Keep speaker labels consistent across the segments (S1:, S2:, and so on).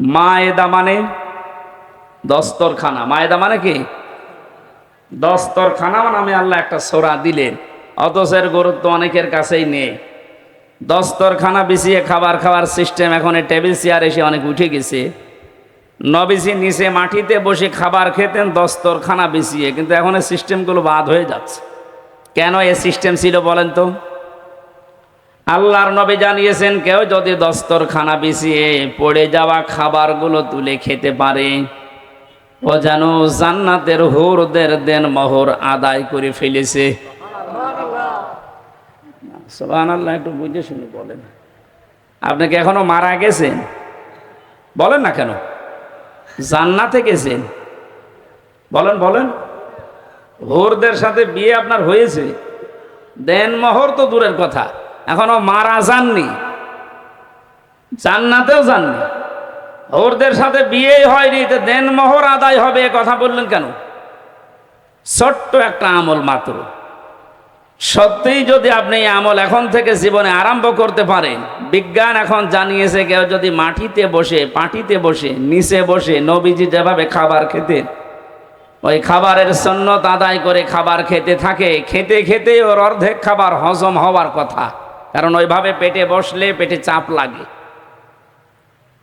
S1: মায়েদা মানে দস্তরখানা। মায়েদা মানে কি? দস্তরখানা নামে আল্লাহ একটা সোরা দিলেন। এর গুরুত্ব অনেকের কাছেই নেই। দস্তরখানা বিছিয়ে খাবার খাওয়ার সিস্টেম এখন টেবিল চেয়ার এসে অনেক উঠে গেছে। নবিসি নিচে মাটিতে বসে খাবার খেতেন, দস্তরখানা বিছিয়ে। কিন্তু এখন সিস্টেমগুলো বাদ হয়ে যাচ্ছে। কেন এই সিস্টেম ছিল বলেন তো? আল্লাহর নবী জানিয়েছেন, কেউ যদি দস্তরখানা বিছিয়ে পড়ে যাওয়া খাবারগুলো তুলে খেতে পারে। ও যেন জান্নাতের হুরদের দেন মোহর আদায় করে ফেলেছে। আল্লাহ একটু বুঝে শুনে বলেন। আপনি কি এখনও মারা গেছেন? বলেন না কেন? জান্নাতে গেছেন? বলেন বলেন। হোরদের সাথে বিয়ে আপনার হয়েছে? দেন মোহর তো দূরের কথা। এখনও মারা যাননি। জান্নাতেও যাননি। ওরদের সাথে বিয়েই হয়নি তো দেন মোহর আদায় হবে কথা বললেন কেন? ছোট্ট একটা আমল মাত্র। সত্যিই যদি আপনি এই আমল এখন থেকে জীবনে আরম্ভ করতে পারেন, বিজ্ঞান এখন জানিয়েছে কেউ যদি মাটিতে বসে, পাটিতে বসে, নিচে বসে, নবীজি যেভাবে খাবার খেতেন, ওই খাবারের সন্ন্যত আদায় করে খাবার খেতে থাকে, খেতে খেতে ওর অর্ধেক খাবার হজম হওয়ার কথা। কারণ ওইভাবে পেটে বসলে পেটে চাপ লাগে।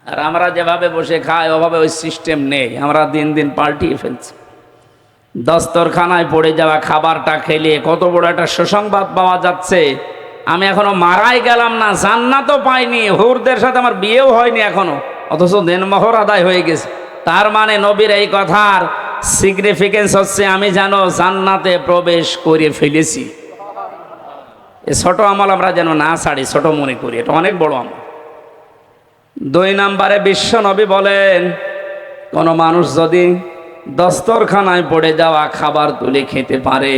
S1: আর আমরা যেভাবে বসে খাই, ওভাবে ওই সিস্টেম নেই। আমরা দিন দিন পাল্টিয়ে ফেলছি। দস্তরখানায় পড়ে যাওয়া খাবারটা খেলে কত বড় একটা সুসংবাদ পাওয়া যাচ্ছে। আমি এখনও মারাই গেলাম না, জান্নাতও পাইনি। হুরদের সাথে আমার বিয়েও হয়নি এখনও। অথচ দেনমোহর আদায় হয়ে গেছে। তার মানে নবীর এই কথার সিগনিফিকেন্স হচ্ছে আমি যেন জান্নাতে প্রবেশ করে ফেলেছি। এ ছোট আমল আমরা যেন না ছাড়ি, ছোট মনে করি, এটা অনেক বড় আমল। দুই নম্বরে বিশ্ব নবী বলেন, কোনো মানুষ যদি দস্তরখানায় পড়ে যাওয়া খাবার তুলে খেতে পারে,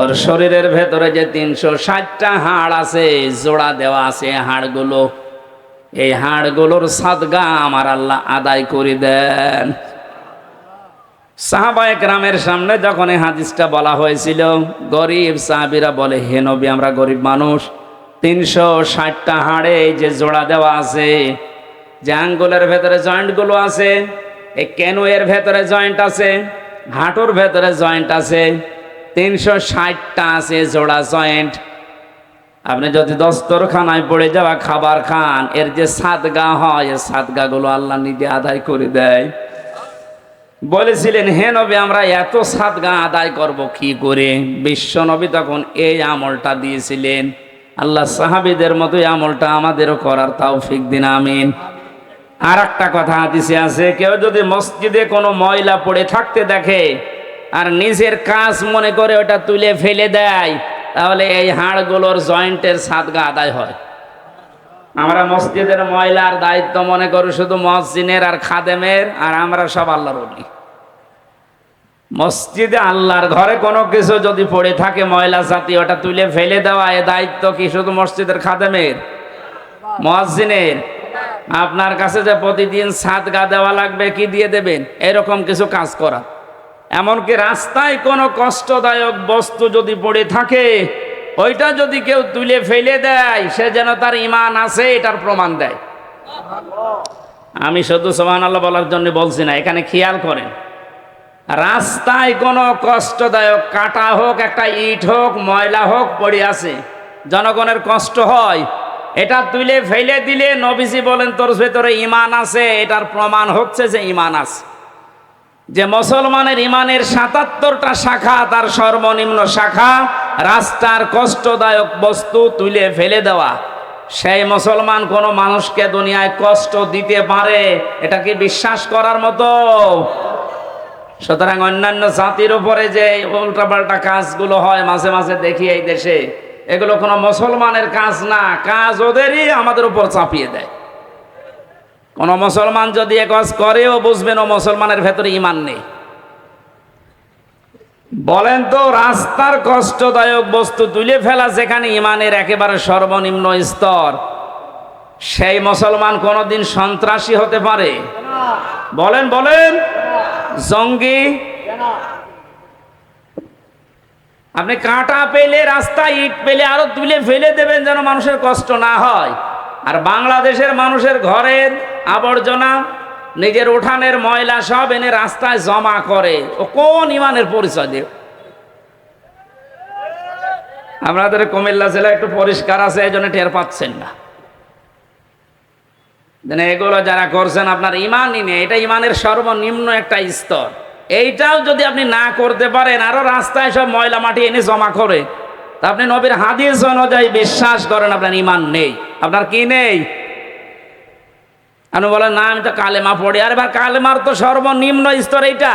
S1: ওর শরীরের ভেতরে যে তিনশো ষাটটা হাড় আছে, জোড়া দেওয়া আছে হাড়গুলো, এই হাড়গুলোর সাদগা আমার আল্লাহ আদায় করে দেন। সাহাবায়ক রামের সামনে যখন এই হাদিসটা বলা হয়েছিল, গরিব সাহাবিরা বলে, হে নবী, আমরা গরিব মানুষ। তিনশো ষাটটা হাড়ে যে জোড়া দেওয়া আছে, যে আঙ্গুলের ভেতরে জয়েন্টগুলো আছে, এই কেনুয়ের ভেতরে জয়েন্ট আছে হাঁটুর ভেতরে জয়েন্ট আছে, তিনশো ষাটটা আছে জোড়া জয়েন্ট। আপনি যদি দস্তরখানায় পড়ে যাওয়া খাবার খান, এর যে সাদগা হয়, এই সাদগাগুলো আল্লাহ নিজে আদায় করে দেয়। বলেছিলেন, হে নবী, আমরা এত সাত সাদগা আদায় করব কি করে? বিশ্ব নবী তখন এই আমলটা দিয়েছিলেন। আল্লাহ সাহাবিদের মতো এই আমলটা আমাদেরও করার তৌফিক দিন, আমিন। আর একটা কথা হাদিসে আছে, কেউ যদি মসজিদে কোনো ময়লা পড়ে থাকতে দেখে আর নিজের কাজ মনে করে ওটা তুলে ফেলে দেয়, তাহলে এই হাড়গুলোর জয়েন্টের সাত সাদগা আদায় হয়। আমরা মসজিদের ময়লার দায়িত্ব মনে করি শুধু মসজিদের আর খাদেমের, আর আমরা সব আল্লাহর অলি। মসজিদে আল্লাহর ঘরে কোনো কিছু যদি পড়ে থাকে ময়লা জাতি ওটা তুলে ফেলে দেওয়া, এ দায়িত্ব কি শুধু মসজিদের খাদেমের? মসজিদের। আপনার কাছে যে প্রতিদিন সাত গা দেওয়া লাগবে, কি দিয়ে দেবেন? এরকম কিছু কাজ করা। এমনকি রাস্তায় কোনো কষ্টদায়ক বস্তু যদি পড়ে থাকে ওইটা যদি কেউ তুলে ফেলে দেয়, সে যেন তার ইমান আছে, এটার প্রমাণ দেয়। আমি শুধু সোহান আল্লাহ বলার জন্য বলছি না, এখানে খেয়াল করেন। রাস্তায় কোনো কষ্টদায়ক কাটা হোক, একটা ইট হোক, ময়লা হোক পড়ে আছে, জনগণের কষ্ট হয়। এটা তুলে ফেলে দিলে নবীজি বলেন, তোর ভেতরে ইমান আছে, এটার প্রমাণ হচ্ছে যে ইমান আছে। যে মুসলমানের ইমানের সাতাত্তরটা শাখা, তার সর্বনিম্ন শাখা রাস্তার কষ্টদায়ক বস্তু তুলে ফেলে দেওয়া। সেই মুসলমান কোনো মানুষকে দুনিয়ায় কষ্ট দিতে পারে, এটা কি বিশ্বাস করার মতো? সুতরাং অন্যান্য জাতির উপরে যে উল্টাপাল্টা কাজগুলো হয়, মাঝে মাঝে দেখি এই দেশে, এগুলো কোনো মুসলমানের কাজ না, কাজ ওদেরই আমাদের উপর চাপিয়ে দেয়। কোন মুসলমান যদি এ কাজ করেও বুঝবেন ও মুসলমানের ভেতরে ইমান নেই। বলেন তো, রাস্তার কষ্টদায়ক বস্তু তুলে ফেলা যেখানে ইমানের একেবারে সর্বনিম্ন স্তর, সেই মুসলমান কোনোদিন সন্ত্রাসী হতে পারে? বলেন বলেন। জঙ্গি। আপনি কাঁটা পেলে, রাস্তা ইট পেলে আরও তুলে ফেলে দেবেন যেন মানুষের কষ্ট না হয়। আর বাংলাদেশের মানুষের ঘরের আবর্জনা নিজের উঠানের ময়লা সব এনে রাস্তায় জমা করে। ও কোন ইমানের পরিচয় দেব? আপনাদের কুমিল্লা জেলা একটু পরিষ্কার আছে এই জন্য টের পাচ্ছেন না। এগুলো যারা করছেন, আপনার ইমানই নেই। এটা ইমানের সর্বনিম্ন একটা স্তর। এইটাও যদি আপনি না করতে পারেন, আরও রাস্তায় সব ময়লা মাটি এনে জমা করে। তা আপনি নবীর হাদিস অনুযায়ী বিশ্বাস করেন, আপনার ইমান নেই। আপনার কি নেই? আপনি বলেন না, আমি তো কালেমা পড়ি। আর এবার কালেমার তো সর্বনিম্ন স্তর এইটা।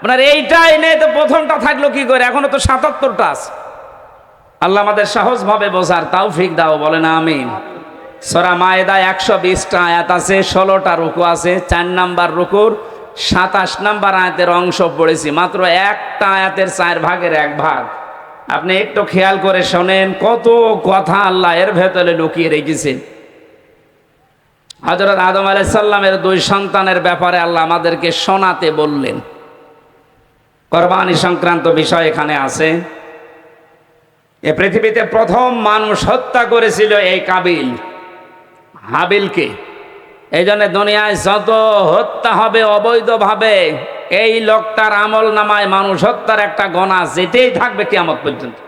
S1: আপনার এইটাই নেই তো প্রথমটা থাকল কি করে? এখনও তো সাতাত্তরটা আছে। আল্লাহ আমাদের সহজভাবে বোঝার তাও ফিক দাও বলে না আমি সরা মায়েদা একশো বিশটা আয়াত আছে, ষোলোটা রুকু আছে, চার নাম্বার রুকুর সাতাশ নাম্বার আয়াতের অংশ পড়েছি, মাত্র একটা আয়াতের চার ভাগের এক ভাগ। আপনি একটু খেয়াল করে শোনেন, কত কথা আল্লাহ এর ভেতরে লুকিয়ে রেখেছেন। হজরত আদম আলাইসাল্লামের দুই সন্তানের ব্যাপারে আল্লাহ আমাদেরকে শোনাতে বললেন। কোরবানি সংক্রান্ত বিষয় এখানে আছে। এ পৃথিবীতে প্রথম মানুষ হত্যা করেছিল এই কাবিল। হাবিলকে। এই জন্য দুনিয়ায় যত হত্যা হবে অবৈধভাবে এই লোকটার আমল নামায় মানুষ হত্যার একটা গণা যেতেই থাকবে কিয়ামত পর্যন্ত।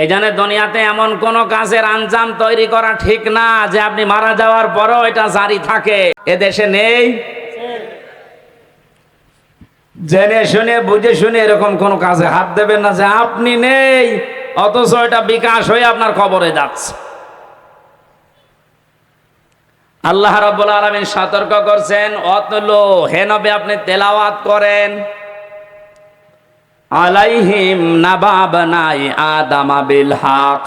S1: এই জন্য দুনিয়াতে এমন কোন কাজের আঞ্জাম তৈরি করা ঠিক না যে আপনি মারা যাওয়ার পরও এটা জারি থাকে। এ দেশে নেই? জেনে শুনে, বুঝে শুনে এরকম কোন কাজে হাত দেবেন না যে আপনি নেই, অথচ এটা বিকাশ হয়ে আপনার কবরে যাচ্ছে। আল্লাহ রাব্বুল আলামিন সতর্ক করছেন, অতলো, হে নবী, আপনি তেলাওয়াত করেন। আলাইহিম নাবাব নাই আদামা বিল হক।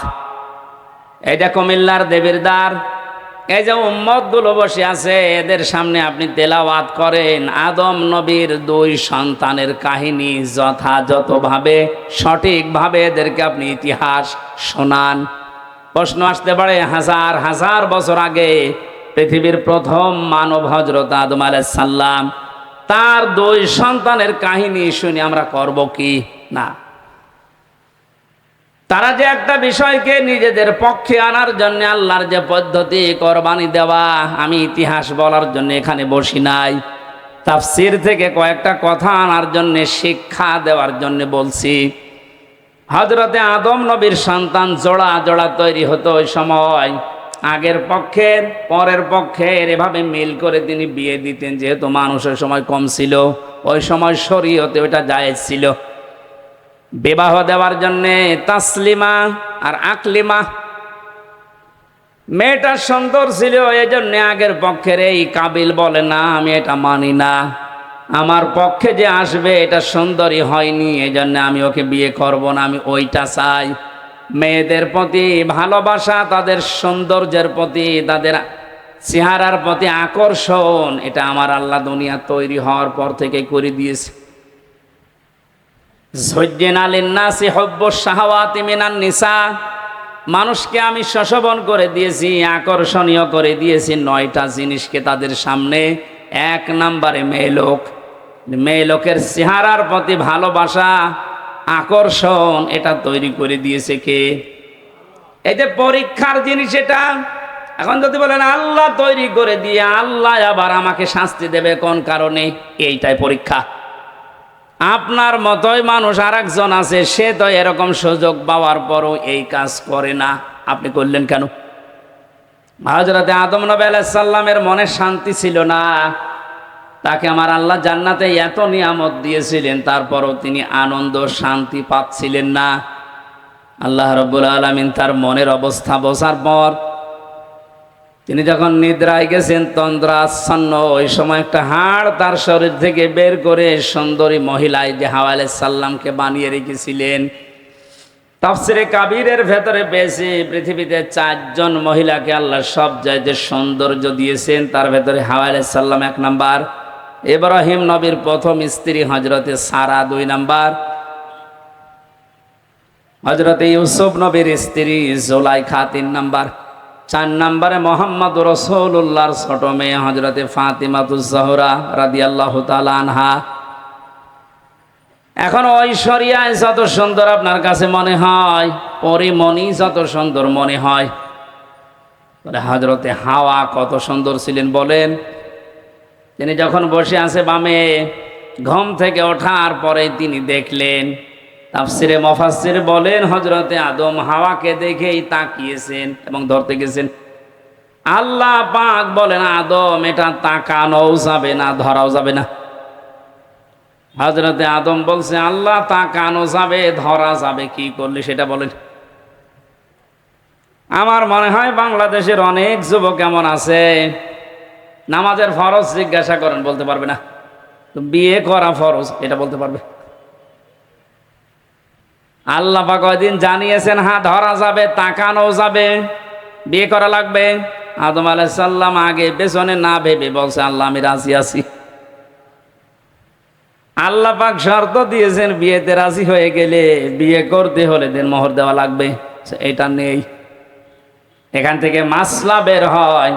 S1: এটা কুমিল্লার দেবীর দ্বার এই যে উম্মতগুলো বসে আছে, এদের সামনে আপনি তেলাওয়াত করেন। আদম নবীর দুই সন্তানের কাহিনী যথাযথভাবে, সঠিকভাবে এদেরকে আপনি ইতিহাস শোনান। প্রশ্ন আসতে পারে, হাজার হাজার বছর আগে পৃথিবীর প্রথম মানব হজরত আদম সাল্লাম তার দুই সন্তানের কাহিনী শুনে আমরা করব কি? না। তারা যে একটা বিষয়কে নিজেদের পক্ষে আনার জন্য আল্লাহর যে পদ্ধতি কোরবানি দেওয়া, আমি ইতিহাস বলার জন্য এখানে বসি নাই। তাফসির থেকে কয়েকটা কথা আনার জন্য, শিক্ষা দেওয়ার জন্য বলছি। হজরতে আদম নবীর সন্তান জোড়া জোড়া তৈরি হতো ওই সময়। আগের পক্ষের পরের পক্ষের এভাবে মিল করে তিনি বিয়ে দিতেন, যেহেতু মানুষের সময় কম ছিল। ওই সময় শরীয়তে ওটা জায়েজ ছিল। বিবাহ দেওয়ার জন্যে তাসলিমা আর আকলিমা। মেয়েটা সুন্দর ছিল এই জন্য আগের পক্ষের এই কাবিল বলে, না, আমি এটা মানি না। আমার পক্ষে যে আসবে, এটা সুন্দরী হয়নি। এই জন্য আমি ওকে বিয়ে করব না, আমি ওইটা চাই। মেয়েদের প্রতি ভালোবাসা, তাদের সৌন্দর্যের প্রতি, তাদের চেহারার প্রতি আকর্ষণ, এটা আমার আল্লাহ দুনিয়া তৈরি হওয়ার পর থেকে করে দিয়েছে। আলিন্নাসি হব্য শাহওয়াতি মিনান নিসা। মানুষকে আমি শোষবন করে দিয়েছি, আকর্ষণীয় করে দিয়েছি, নয়টা জিনিসকে তাদের সামনে এক নাম্বারে মেয়ে লোক। মেয়ে লোকের চেহারার প্রতি ভালোবাসা আকর্ষণ, এটা তৈরি করে দিয়েছে কে? এই যে পরীক্ষার জিনিস এটা, এখন যদি বলেন, আল্লাহ তৈরি করে দিয়ে আল্লাহ আবার আমাকে শাস্তি দেবে, কোন কারণে? এইটাই পরীক্ষা। আপনার মতোই মানুষ আর একজন আছে, সে তো এরকম সুযোগ পাওয়ার পরও এই কাজ করে না। আপনি করলেন কেন? হজরতে আদম নবী আলাইসাল্লামের মনে শান্তি ছিল না। তাকে আমার আল্লাহ জান্নাতে এত নিয়ামত দিয়েছিলেন, তারপরও তিনি আনন্দ শান্তি পাচ্ছিলেন না। আল্লাহ রব্বুল আলমিন তার মনের অবস্থা বসার পর তিনি যখন নিদ্রায় গেছেন, তন্দ্রাচ্ছন্ন ওই সময় একটা হাড় তার শরীর থেকে বের করে সুন্দরী মহিলায় যে হাওয়ালে সাল্লামকে বানিয়ে রেখেছিলেন। তাফসিরে কাবিরের ভেতরে পেয়েছি, পৃথিবীতে চারজন মহিলাকে আল্লাহ সব যে সৌন্দর্য দিয়েছেন, তার ভেতরে হাওয়ালে সাল্লাম এক নাম্বার। ইব্রাহিম নবীর প্রথম স্ত্রী হজরতে সারা দুই নাম্বার। হজরতে ইউসুফ নবীর স্ত্রী জোলাইখা তিন নাম্বার। চার নম্বরে মোহাম্মদ রসৌল্লাহর ছোট মেয়ে হজরতে ফাতিমাতুজহরা রাদি আল্লাহ আনহা। এখন ঐশ্বরিয়ায় যত সুন্দর আপনার কাছে মনে হয়, পরিমণি যত সুন্দর মনে হয়। হজরতে হাওয়া কত সুন্দর ছিলেন বলেন তিনি যখন বসে আছে বামে, ঘুম থেকে ওঠার পরে তিনি দেখলেন, তাফসিরে মফাসির বলেন হজরতে আদম হাওয়াকে দেখেই তাকিয়েছেন এবং ধরতে গেছেন, আল্লাহ পাক বলেন, আদম, এটা তাকানো যাবে না, ধরাও যাবে না। হজরতে আদম বলছে, আল্লাহ তাকানো যাবে, ধরা যাবে, কি করলে সেটা বলেন। আমার মনে হয় বাংলাদেশের অনেক যুবক এমন আছে নামাজের ফরজ জিজ্ঞাসা করেন, বলতে পারবে না। বিয়ে করা ফরজ, এটা বলতে পারবে। আল্লাহ কয়দিন জানিয়েছেন হ্যাঁ ধরা যাবে তাকানো যাবে, বিয়ে করা লাগবে। আদম আলাইসাল্লাম আগে পেছনে না ভেবে বলছে, আল্লাহ, আমি রাজি আছি। আল্লাহ পাক শর্ত দিয়েছেন, বিয়েতে রাজি হয়ে গেলে বিয়ে করতে হলে দিন মোহর দেওয়া লাগবে। এটা নেই। এখান থেকে মাসলা বের হয়।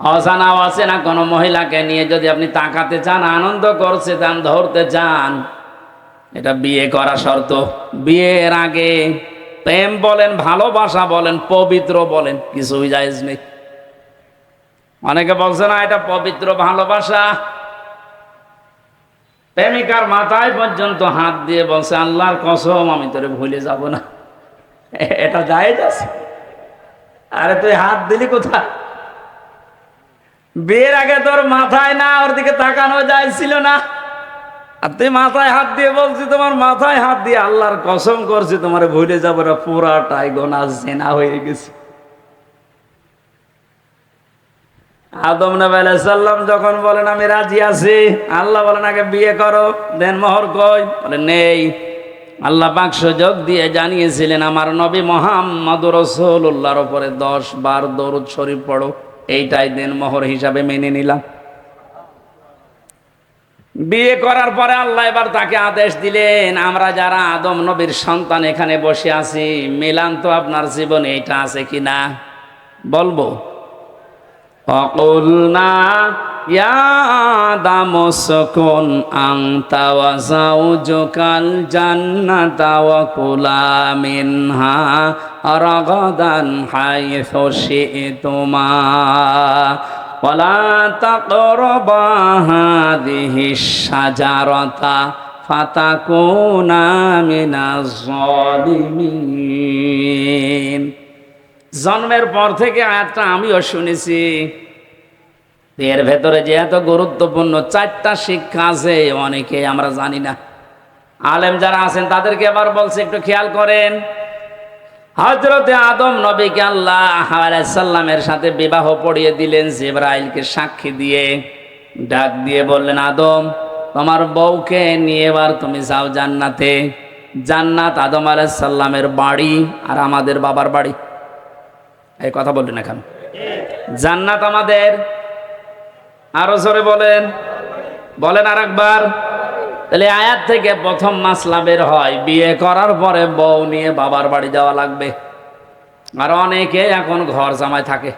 S1: অজানা আছে না কোনো মহিলাকে নিয়ে যদি আপনি তাকাতে চান, আনন্দ করছে চান ধরতে চান, এটা বিয়ে করা শর্ত। বিয়ের আগে প্রেম বলেন, ভালোবাসা বলেন, পবিত্র বলেন কিছুই জায়েজ নেই। অনেকে বলছে, না, এটা পবিত্র ভালোবাসা। প্রেমিকার মাথায় পর্যন্ত হাত দিয়ে বলছে, আল্লাহর কসম, আমি তোরে ভুলে যাব না। এটা জায়েজ আছে। আরে তুই হাত দিলি কোথায়? বিয়ের আগে তোর মাথায় না, ওর দিকে তাকানো যাইছিল না। আর তুই মাথায় হাত দিয়ে বলছি, তোমার মাথায় হাত দিয়ে আল্লাহর কসম করছি, তোমার ভুলে যাব না পুরাটাই গোনা, জেনা হয়ে গেছে। আদম নবী সাল্লাম যখন বলেন, আমি রাজি আছি। আল্লাহ বলেন, আগে বিয়ে করো, দেন মোহর কই? বলে, নেই। আল্লাহ পাক সুযোগ দিয়ে জানিয়েছিলেন, আমার নবী মোহাম্মদ রসুল্লাহর ওপরে দশ বার দরুদ শরীফ পড়ো। এইটাই দেন মোহর হিসাবে মেনে নিলাম। বিয়ে করার পরে আল্লাহ এবার তাকে আদেশ দিলেন, আমরা যারা আদম নবীর সন্তান এখানে বসে আছি, মিলান তো আপনার জীবনে এটা আছে কি না বলব, অকুলনা ইয়া আদম সকন আংতা ওয়া জাওজুকাল জান্নাতা ওয়া কুলা মিনহা রাগাদান হাইথু শি'তুমা ওয়ালা তাকরাবা হাদিহি শাজারাতা ফাতাকুনা মিনাজ জালিমিন জন্মের পর থেকে আয়াতটা আমিও শুনেছি। এর ভেতরে যে এত গুরুত্বপূর্ণ চারটা শিক্ষা আছে, অনেকে আমরা জানি না। আলেম যারা আছেন, তাদেরকে আবার বলছে, একটু খেয়াল করেন। হজরতে আদম নবীকে আল্লাহ সাল্লামের সাথে বিবাহ পড়িয়ে দিলেন, জেব্রাইলকে সাক্ষী দিয়ে ডাক দিয়ে বললেন, আদম, তোমার বউকে নিয়ে এবার তুমি যাও জান্নাতে। জান্নাত আদম আলাইসাল্লামের বাড়ি আর আমাদের বাবার বাড়ি। এই কথা বললেন এখন জান্নাত আমাদের আরও জোরে বলেন। বলেন আর একবার তাহলে আয়াত থেকে প্রথম মাসলা বের হয়। বিয়ে করার পরে বউ নিয়ে বাবার বাড়ি যাওয়া লাগবে। আর অনেকে এখন ঘর জামায় থাকে।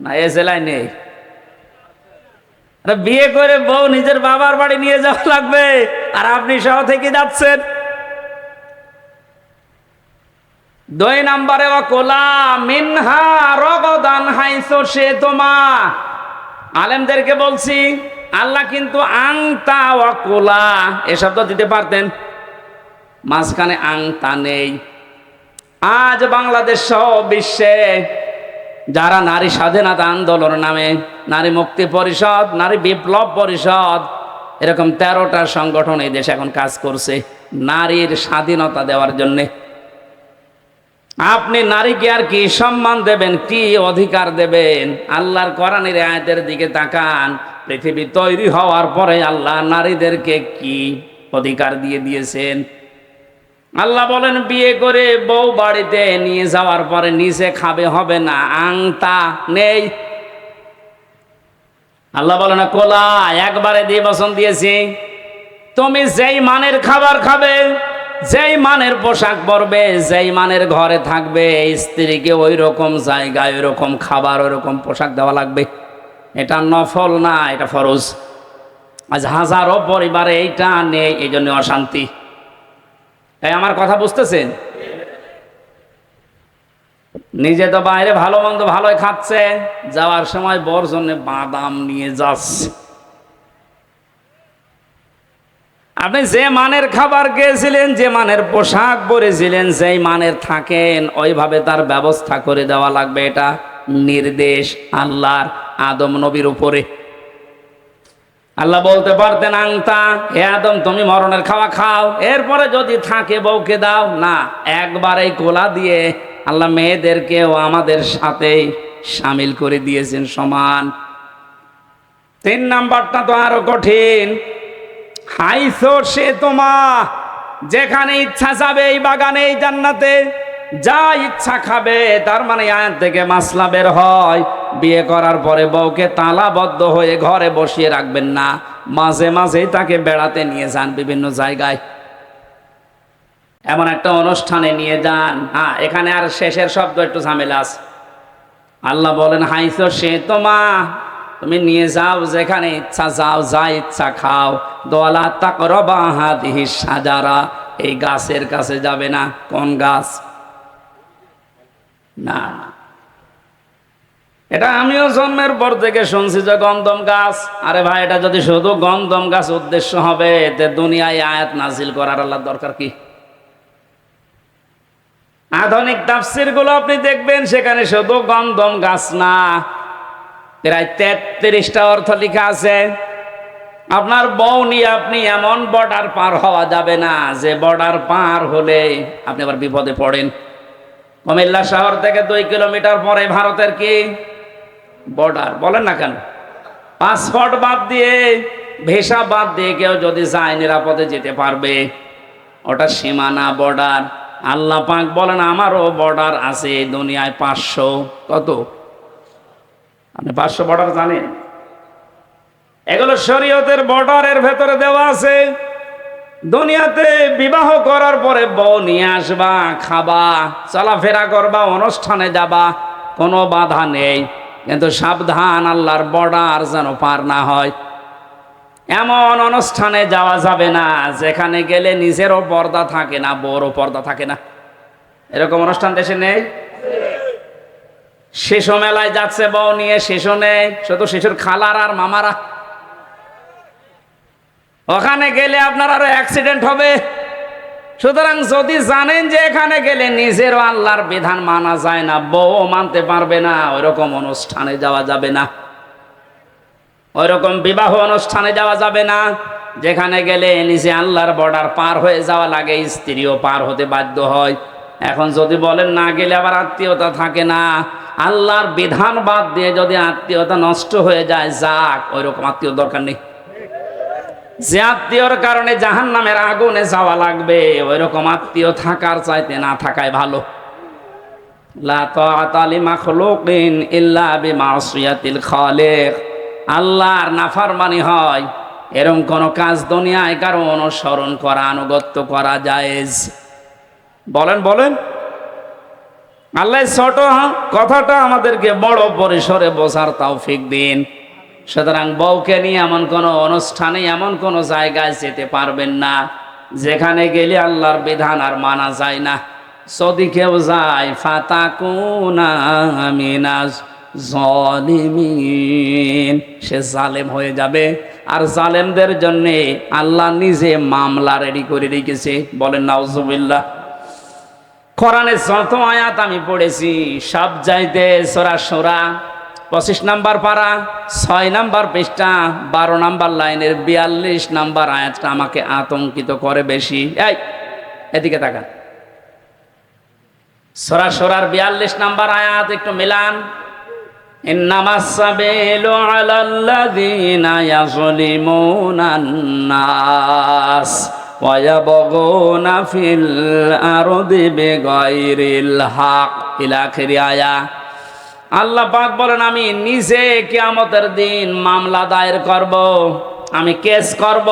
S1: না, এ জেলায় নেই। বিয়ে করে বউ নিজের বাবার বাড়ি নিয়ে যাওয়া লাগবে। আর আপনি সহ থেকে যাচ্ছেন। দুই নম্বরে কোলা মিনহা রগদান, হাইসো সে তোমা। আলেমদেরকে বলছি, আল্লাহ কিন্তু আংতা ওয়া কোলা, এ শব্দ দিতে পারতেন। মাঝখানে আংতা নেই। আজ বাংলাদেশ সহ বিশ্বে যারা নারী স্বাধীনতা আন্দোলন নামে, নারী মুক্তি পরিষদ, নারী বিপ্লব পরিষদ, এরকম তেরোটা সংগঠন এই দেশে এখন কাজ করছে, নারীর স্বাধীনতা দেওয়ার জন্যে। আপনি নারীকে আর কি সম্মান দেবেন, কি অধিকার দেবেন? আল্লাহর কোরআনের আয়াতের দিকে তাকান। পৃথিবী তৈরি হওয়ার পরে আল্লাহ নারীদেরকে কি অধিকার দিয়ে দিয়েছেন? আল্লাহ বলেন, বিয়ে করে বউ বাড়িতে নিয়ে যাওয়ার পরে নিচে খাবে, হবে না আংতা নেই। আল্লাহ বলে না কোলা, একবারে দিয়ে বসন দিয়েছি। তুমি যেই মানের খাবার খাবে যেই মানের পোশাক পরবে, যেই মানের ঘরে থাকবে স্ত্রীকে ওই রকম জায়গায় ওই রকম খাবার ওই রকম পোশাক দেওয়া লাগবে। এটা নফল না, এটা ফরজ। আজ হাজারো পরিবারে এইটা নেই এই জন্য অশান্তি। তাই আমার কথা বুঝতেছেন? নিজে তো বাইরে ভালো মন্দ ভালোই খাচ্ছে, যাওয়ার সময় বর জন্য বাদাম নিয়ে যাচ্ছে। আপনি যে মানের খাবার খেয়েছিলেন, যে মানের পোশাক পরেছিলেন, যেই মানের থাকেন, ওইভাবে তার ব্যবস্থা করে দেওয়া লাগবে। এটা নির্দেশ আল্লাহর আদম নবীর উপরে। আল্লাহ বলতে পারতেন, আংতা, হে আদম, তুমি মরণের খাওয়া খাও। এরপরে যদি থাকে বউকে দাও, না, একবার এই কোলা দিয়ে আল্লাহ মেয়েদেরকেও আমাদের সাথেই সামিল করে দিয়েছেন সমান। তিন নাম্বারটা তো আরও কঠিন। হাইসো সে তোমা, যেখানে ইচ্ছা যাবে এই বাগানে, এই জান্নাতে। যা ইচ্ছা খাবে, তার মানে আয়াত থেকে মাসলা বের হয়। বিয়ে করার পরে বউকে তালাবদ্ধ হয়ে ঘরে বসিয়ে রাখবেন না। মাঝে মাঝেই তাকে বেড়াতে নিয়ে যান বিভিন্ন জায়গায়। এমন একটা অনুষ্ঠানে নিয়ে যান। হ্যাঁ এখানে আর শেষের শব্দ একটু ঝামেলা আছে। আল্লাহ বলেন, হাইসো সে তোমা তুমি নিয়ে যাও যেখানে ইচ্ছা যাও, যা ইচ্ছা খাও। দোয়ালা তাকরবা হাদিহি সাজারা। এই গাছের কাছে যাবে না। কোন গাছ? না। এটা আমিও জন্মের পর থেকে শুনছি যে গন্ধম গাছ। আরে ভাই, এটা যদি শুধু গন্ধম গাছ উদ্দেশ্য হবে, এতে দুনিয়ায় আয়াত নাজিল করার আল্লাহ দরকার কি? আধুনিক তাফসিরগুলো আপনি দেখবেন, সেখানে শুধু গন্ধম গাছ না। প্রায় তেত্রিশটা অর্থ লেখা আছে। আপনার বউ নিয়ে আপনি এমন বর্ডার পার হওয়া যাবে না যে বর্ডার পার হলে আপনি আবার বিপদে পড়েন। কুমিল্লা শহর থেকে দুই কিলোমিটার পরে ভারতের কি? বর্ডার, বলেন না কেন? পাসপোর্ট বাদ দিয়ে, ভিসা বাদ দিয়ে কেউ যদি যায় নিরাপদে যেতে পারবে। ওটা সীমানা বর্ডার। আল্লাহ পাক বলেন, আমারও বর্ডার আছে দুনিয়ায় পাঁচশো। কত? আপনি পাঁচশো বর্ডার জানেন। এগুলো শরীয়তের বর্ডারের ভেতরে দেওয়া আছে। দুনিয়াতে বিবাহ করার পরে বউ নিয়ে আসবা, খাবা, চলাফেরা করবা, অনুষ্ঠানে যাবা, কোনো বাধা নেই। কিন্তু সাবধান, আল্লাহর বর্ডার যেন পার না হয়। এমন অনুষ্ঠানে যাওয়া যাবে না, যেখানে গেলে নিজেরও পর্দা থাকে না বড় পর্দা থাকে না। এরকম অনুষ্ঠান দেশে নেই? শিশু মেলায় যাচ্ছে বউ নিয়ে, শিশু নেই, শুধু শিশুর খালার আর মামারা। ওখানে গেলে আপনার আরও অ্যাক্সিডেন্ট হবে। সুতরাং যদি জানেন যে এখানে গেলে নিজেরও আল্লাহর বিধান মানা যায় না, বউ মানতে পারবে না, ওইরকম অনুষ্ঠানে যাওয়া যাবে না। ওইরকম বিবাহ অনুষ্ঠানে যাওয়া যাবে না। যেখানে গেলে নিজে আল্লাহর বর্ডার পার হয়ে যাওয়া লাগে, স্ত্রীও পার হতে বাধ্য হয়। এখন যদি বলেন না গেলে আবার আত্মীয়তা থাকে না। আল্লাহর বিধান বাদ দিয়ে যদি আত্মীয়তা নষ্ট হয়ে যায়, যাক, ওইরকম আত্মীয় দরকার নেই। যে আত্মীয়র কারণে জাহান নামের আগুনে যাওয়া লাগবে ওই রকম আত্মীয় থাকার চাইতে না থাকাই ভালো। আল্লাহর নাফরমানি হয় এরকম কোন কাজ দুনিয়ায় কারও অনুসরণ করা, আনুগত্য করা জায়েজ। বলেন বলেন। আল্লাহ ছোট কথাটা আমাদেরকে বড় পরিসরে বোঝার তৌফিক দিন। সুতরাং বউকে নিয়ে এমন কোনো অনুষ্ঠানে, এমন কোনো জায়গায় যেতে পারবেন না, যেখানে গেলে আল্লাহর বিধান আর মানা যায় না। যদি কেউ যায়, ফাতাকুনা মিনাজ জলিমিন, সে জালেম হয়ে যাবে। আর জালেমদের জন্যে আল্লাহ নিজে মামলা রেডি করে রেখেছে। বলেন, নাউজুবিল্লাহ। কোরআনের যত আয়াত আমি পড়েছি, সব যাইতে সোরা সোরা। পঁচিশ নাম্বার পারা, ছয় নাম্বার পৃষ্ঠা, বারো নাম্বার লাইনের বিয়াল্লিশ নাম্বার আয়াতটা আমাকে আতঙ্কিত করে বেশি। এই, এদিকে তাকান। সরা সরার বিয়াল্লিশ নাম্বার আয়াত, একটু মিলান। নামাজ السبيل على الذين يظلمون الناس ويبغون في الأرض بغير الحق إلى آخر آية আল্লাহ পাক বলেন আমি নিজে কিয়ামতের দিন মামলা দায়ের করব আমি কেস করব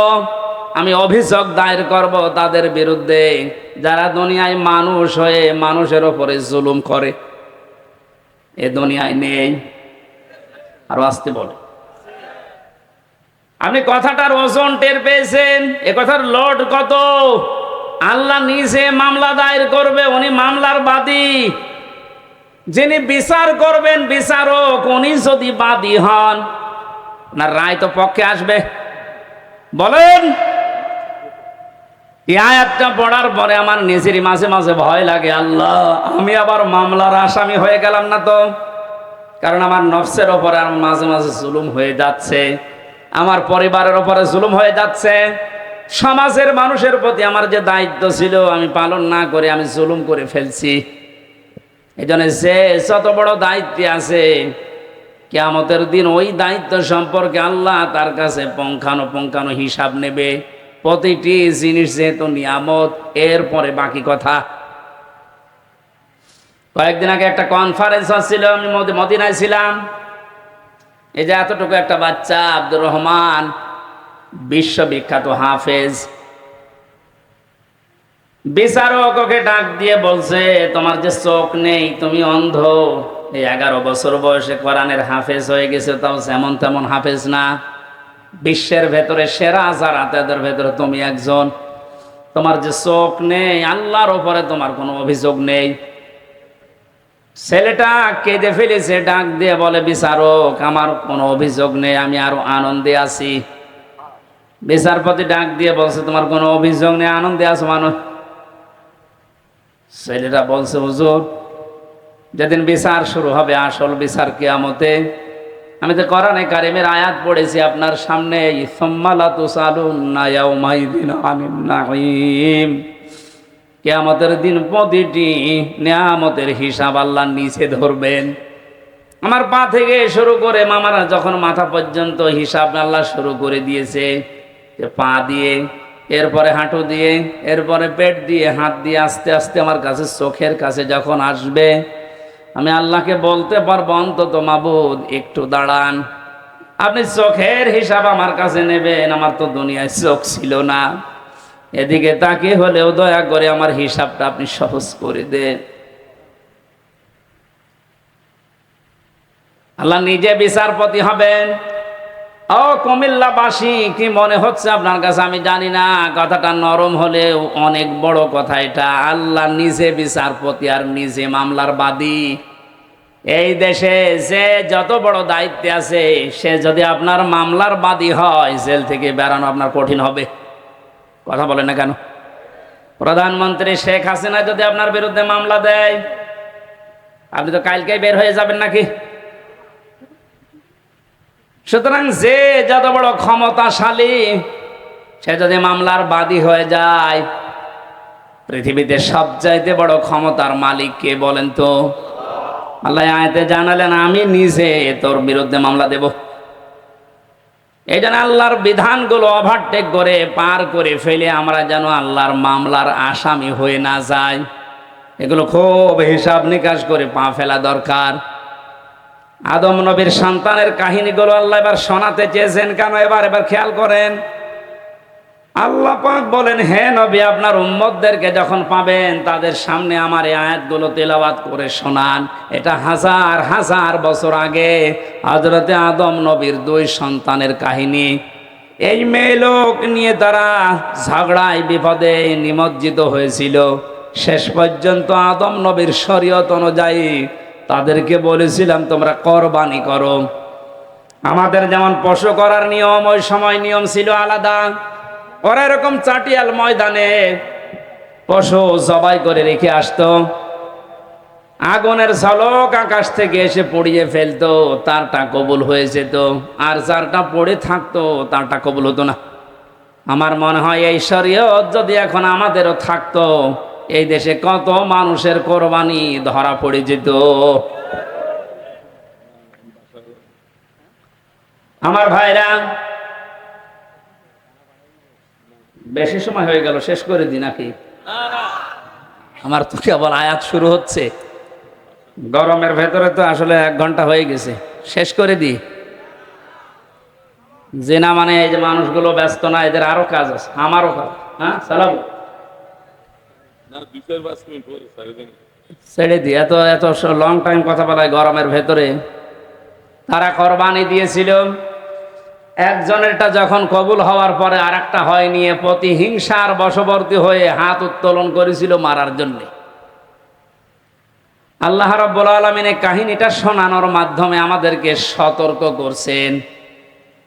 S1: আমি অভিযোগ দায়ের করব তাদের বিরুদ্ধে যারা দুনিয়ায় মানুষ হয়ে মানুষের ওপরে জুলুম করে এ দুনিয়ায় নেই আরো আসতে বলে আপনি কথাটার ওজন টের পেয়েছেন? এ কথার লোড কত? আল্লাহ নিজে মামলা দায়ের করবে, উনি মামলার বাদী। যিনি বিচার করবেন, বিচারক, উনি যদি বাদী হন, না, রায় তো পক্ষে আসবে। বলেন আয়াতটা পড়ার পরে আমার নিজেরই মাঝে মাঝে ভয় লাগে, আল্লাহ, আমি আবার মামলার আসামি হয়ে গেলাম না তো? কারণ আমার নফসের ওপরে আমার মাঝে মাঝে জুলুম হয়ে যাচ্ছে। আমার পরিবারের ওপরে জুলুম হয়ে যাচ্ছে। সমাজের মানুষের প্রতি আমার যে দায়িত্ব ছিল, আমি পালন না করে আমি জুলুম করে ফেলছি। এই জন্য যে যত বড় দায়িত্বে আছে, কেয়ামতের দিন ওই দায়িত্ব সম্পর্কে আল্লাহ তার কাছে পঙ্খানো পঙ্খানো হিসাব নেবে। প্রতিটি জিনিস যেহেতু নিয়ামত, এরপরে বাকি কথা। কয়েকদিন আগে একটা কনফারেন্স হচ্ছিল, আমি মদি- মদিনায় ছিলাম। এই যে এতটুকু একটা বাচ্চা, আব্দুর রহমান, বিশ্ববিখ্যাত হাফেজ। বিচারক ওকে ডাক দিয়ে বলছে, তোমার যে চোখ নেই, তুমি অন্ধ। এই এগারো বছর বয়সে কোরআনের হাফেজ হয়ে গেছে, তাও যেমন তেমন হাফেজ না। বিশ্বের ভেতরে সেরা যারা, তাদের ভেতরে তুমি একজন। তোমার যে চোখ নেই, আল্লাহর ওপরে তোমার কোনো অভিযোগ নেই। ছেলেটা কেঁদে ফেলেছে, ডাক দিয়ে বলে, বিচারক, আমার কোনো অভিযোগ নেই, আমি আরও আনন্দে আছি। বিচারপতি ডাক দিয়ে বলছে, তোমার কোনো অভিযোগ নেই, আনন্দে আছো মানুষ ছেলেটা বলছে, হুজুর, যেদিন বিচার শুরু হবে, আসল বিচার কেয়ামতে, আমি তো কোরআনে কারিমের আয়াত পড়েছি, আপনার সামনে সোম্মালা তুসালুন্না ইয়াউমাইদিন আনিন নাঈম। কেয়ামতের দিন প্রতিটি নিয়ামতের হিসাব আল্লাহ নিচে ধরবেন। আমার পা থেকে শুরু করে মামারা যখন মাথা পর্যন্ত হিসাব আল্লাহ শুরু করে দিয়েছে, যে পা দিয়ে, এরপরে হাঁটু দিয়ে, এরপরে পেট দিয়ে, হাত দিয়ে আস্তে আস্তে আমার কাছে চোখের কাছে যখন আসবে, আমি আল্লাহকে বলতে পারব, অন্তত মাবুদ, একটু দাঁড়ান। আপনি চোখের হিসাব আমার কাছে নেবেন, আমার তো দুনিয়ায় চোখ ছিল না। এদিকে তাকে হলেও দয়া করে আমার হিসাবটা আপনি সহজ করে দেন। আল্লাহ নিজে বিচারপতি হবেন। ও কুমিল্লাবাসী, কি মনে হচ্ছে আপনার কাছে? আমি জানি না, কথাটা নরম হলেও অনেক বড় কথা এটা। আল্লাহ নিজে বিচারপতি আর নিজে মামলার বাদী। এই দেশে যে যত বড় দায়িত্বে আছে, সে যদি আপনার মামলার বাদী হয়, জেল থেকে বেড়ানো আপনার কঠিন হবে। কথা বলে না কেন? প্রধানমন্ত্রী শেখ হাসিনা যদি আপনার বিরুদ্ধে মামলা দেয়, আপনি তো কালকেই বের হয়ে যাবেন নাকি? সুতরাং যে যত বড় ক্ষমতাশালী, সে যদি মামলার বাদী হয়ে যায়, পৃথিবীতে সবচাইতে বড় ক্ষমতার মালিক কে বলেন তো? আল্লাহ আয়তে জানালেন, আমি নিজে তোর বিরুদ্ধে মামলা দেব। এই জন্য আল্লাহর বিধানগুলো ওভারটেক করে, পার করে ফেলে আমরা যেন আল্লাহর মামলার আসামি হয়ে না যাই। এগুলো খুব হিসাব নিকাশ করে পা ফেলা দরকার। আদম নবীর সন্তানের কাহিনীগুলো আল্লাহ এবার শোনাতে চেয়েছেন। কেন এবার? এবার খেয়াল করেন আল্লাহ পাক বলেন, হে নবী, আপনার উম্মতদেরকে যখন পাবেন, তাদের সামনে আমার এই আয়াতগুলো তেলাওয়াত করে শোনান। এটা হাজার হাজার বছর আগে হজরতে আদম নবীর দুই সন্তানের কাহিনী। এই মেয়ে লোক নিয়ে তারা ঝগড়ায়, বিপদে নিমজ্জিত হয়েছিল। শেষ পর্যন্ত আদম নবীর শরীয়ত অনুযায়ী তাদেরকে বলেছিলাম, তোমরা কোরবানি করো। আমাদের যেমন পশু করার নিয়ম, ওই সময় নিয়ম ছিল আলাদা। ওরা এরকম চাটিয়াল ময়দানে পশু জবাই করে রেখে আসতো। আগুনের ঝলক আকাশ থেকে এসে পড়িয়ে ফেলতো, তারটা কবুল হয়ে যেত। আর যারটা পড়ে থাকতো, তারটা কবুল হতো না। আমার মনে হয় এই শরীয়ত যদি এখন আমাদেরও থাকতো, এই দেশে কত মানুষের কোরবানি ধরা পড়ে যেত। আমার ভাইরা বেশি সময় হয়ে গেল, শেষ করে দি নাকি? আমার তো কেবল আয়াত শুরু হচ্ছে। গরমের ভেতরে তো আসলে এক ঘণ্টা হয়ে গেছে। শেষ করে দি। যে না মানে এই যে মানুষগুলো ব্যস্ত না, এদের আরও কাজ আছে। আমারও কাজ। হ্যাঁ
S2: দুই দিন
S1: ছেড়ে দিই এত এত লং টাইম কথা বলায় গরমের ভেতরে। তারা কোরবানি দিয়েছিল। একজনেরটা যখন কবুল হওয়ার পরে আর একটা হয়নি এ প্রতিহিংসার বশবর্তী হয়ে হাত উত্তোলন করেছিল মারার জন্যে। আল্লাহ রাব্বুল আলমিনের কাহিনীটা শোনানোর মাধ্যমে আমাদেরকে সতর্ক করছেন।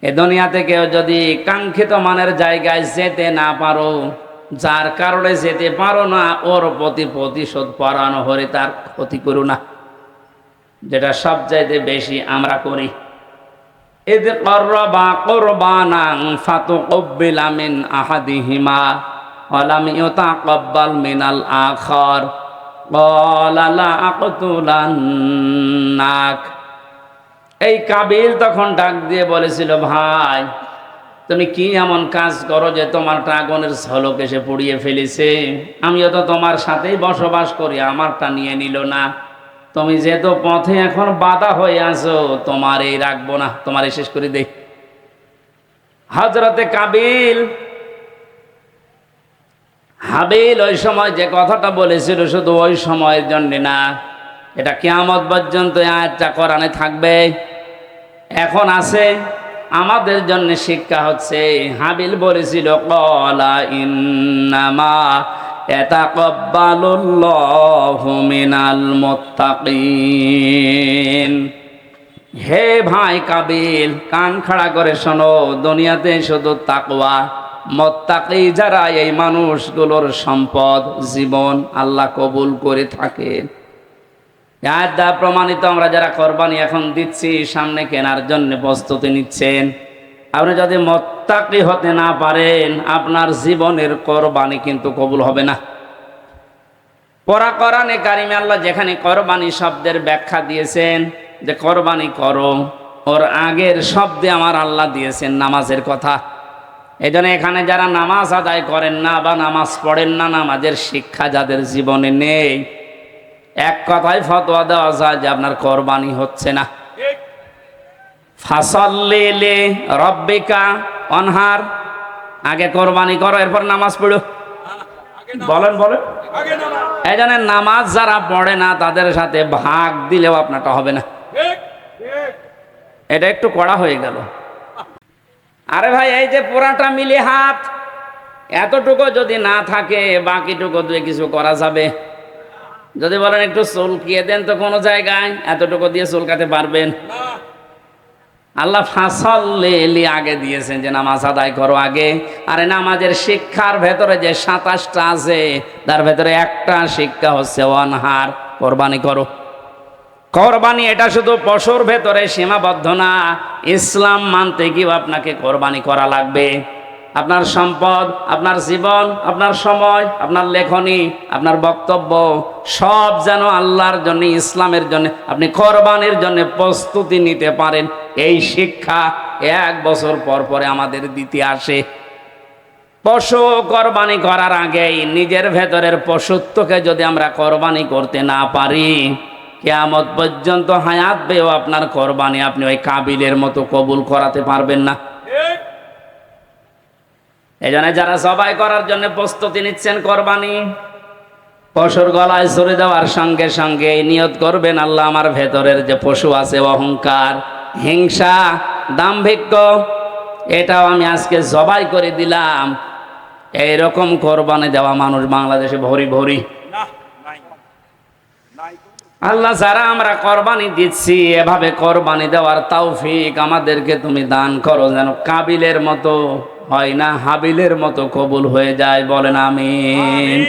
S1: এ দুনিয়া থেকে যদি কাঙ্ক্ষিত মানের জায়গায় যেতে না পারো, যার কারণে যেতে পারো না, ওর প্রতি প্রতিশোধ পরানো হলে তার ক্ষতি করো না। যেটা সবচাইতে বেশি আমরা করি। إذ قربا قربانا فتقبل من أحدهما ولم يتقبل من الآخر قال لأقتلنك এই কাবিল তখন ডাক দিয়ে বলেছিল ভাই তুমি কি এমন কাজ করো যে তোমার আগুনের ঝলক এসে পুড়িয়ে ফেলেছে আমিও তো তোমার সাথেই বসবাস করি আমারটা নিয়ে নিল না তুমি যেহেতু পথে এখন বাধা হয়ে আছো তোমার এই রাখব না তোমার শেষ করে দেই। হজরতে কাবিল, হাবিল ওই সময় যে কথাটা বলেছিল, শুধু ওই সময়ের জন্য না, এটা কেয়ামত পর্যন্ত এই আয়াতটা কোরআনে থাকবে। এখন আছে, আমাদের জন্য শিক্ষা হচ্ছে, হাবিল বলেছিল, কলা ইন্নামা এতাকব্বালুল্লাহু মিনাল মুত্তাকিন। হে ভাই কাবিল, কান খাড়া করে শোনো, দুনিয়াতে শুধু তাকওয়া। মত্তাকি যারা এই মানুষগুলোর সম্পদ, জীবন আল্লাহ কবুল করে থাকে। প্রমাণিত আমরা যারা কোরবানি এখন দিচ্ছি, সামনে কেনার জন্য প্রস্তুতি নিচ্ছেন। আপনি যদি মত্তাকি হতে না পারেন, আপনার জীবনের কোরবানি কিন্তু কবুল হবে না। পরা কোরআনে কারিমে আল্লাহ যেখানে কোরবানি শব্দের ব্যাখ্যা দিয়েছেন, যে কোরবানি করো, ওর আগের শব্দে আমার আল্লাহ দিয়েছেন নামাজের কথা। এই এখানে যারা নামাজ আদায় করেন না বা নামাজ পড়েন না, নামাজের শিক্ষা যাদের জীবনে নেই, এক কথায় ফতোয়া দেওয়া যায় যে আপনার কোরবানি হচ্ছে না। ফাসল্লিলে রব্বিকা, অনহার। আগে কোরবানি করো, এরপর নামাজ পড়ো। বলেন বলেন। এই জন্য নামাজ যারা পড়ে না, তাদের সাথে ভাগ দিলেও আপনারটা হবে না। এটা একটু কড়া হয়ে গেল। আরে ভাই, এই যে পুরাটা মিলে হাত, এতটুকু যদি না থাকে, বাকিটুকু দিয়ে কিছু করা যাবে। যদি বলেন একটু চুলকিয়ে দেন তো কোনো জায়গায়, এতটুকু দিয়ে চুলকাতে পারবেন। আল্লাহ ফাঁসল্লি আগে দিয়েছেন যে নামাজ আদায় করো আগে। আরে নামাজের শিক্ষার ভেতরে যে সাতাশটা আছে, তার ভেতরে একটা শিক্ষা হচ্ছে অনহার, কোরবানি করো। কোরবানি এটা শুধু পশুর ভেতরে সীমাবদ্ধ না, ইসলাম মানতে গিয়েও আপনাকে কোরবানি করা লাগবে। আপনার সম্পদ, আপনার জীবন, আপনার সময়, আপনার লেখনী, আপনার বক্তব্য, সব যেন আল্লাহর জন্য, ইসলামের জন্য, আপনি কোরবানির জন্য প্রস্তুতি নিতে পারেন। এই শিক্ষা এক বছর পর পরে আমাদের দিতে আসে। পশু কোরবানি করার আগেই নিজের ভেতরের পশুত্বকে যদি আমরা কোরবানি করতে না পারি, কেয়ামত পর্যন্ত হায়াত পেয়েও আপনার কোরবানি আপনি ওই কাবিলের মতো কবুল করাতে পারবেন না। এই যারা সবাই করার জন্য প্রস্তুতি নিচ্ছেন কোরবানি, পশুর গলায় সরে দেওয়ার সঙ্গে সঙ্গে নিয়ত করবেন, আল্লাহ আমার ভেতরের যে পশু আছে, অহংকার হিংসা দাম্ভিক্য এটাও আমি আজকে জবাই করে দিলাম। এইরকম কোরবানি দেওয়া মানুষ বাংলাদেশে ভরি ভরি। আল্লাহ যারা আমরা কোরবানি দিচ্ছি এভাবে কোরবানি দেওয়ার তৌফিক আমাদেরকে তুমি দান করো যেন কাবিলের মতো হয় না হাবিলের মতো কবুল হয়ে যায়। বলেন আমিন।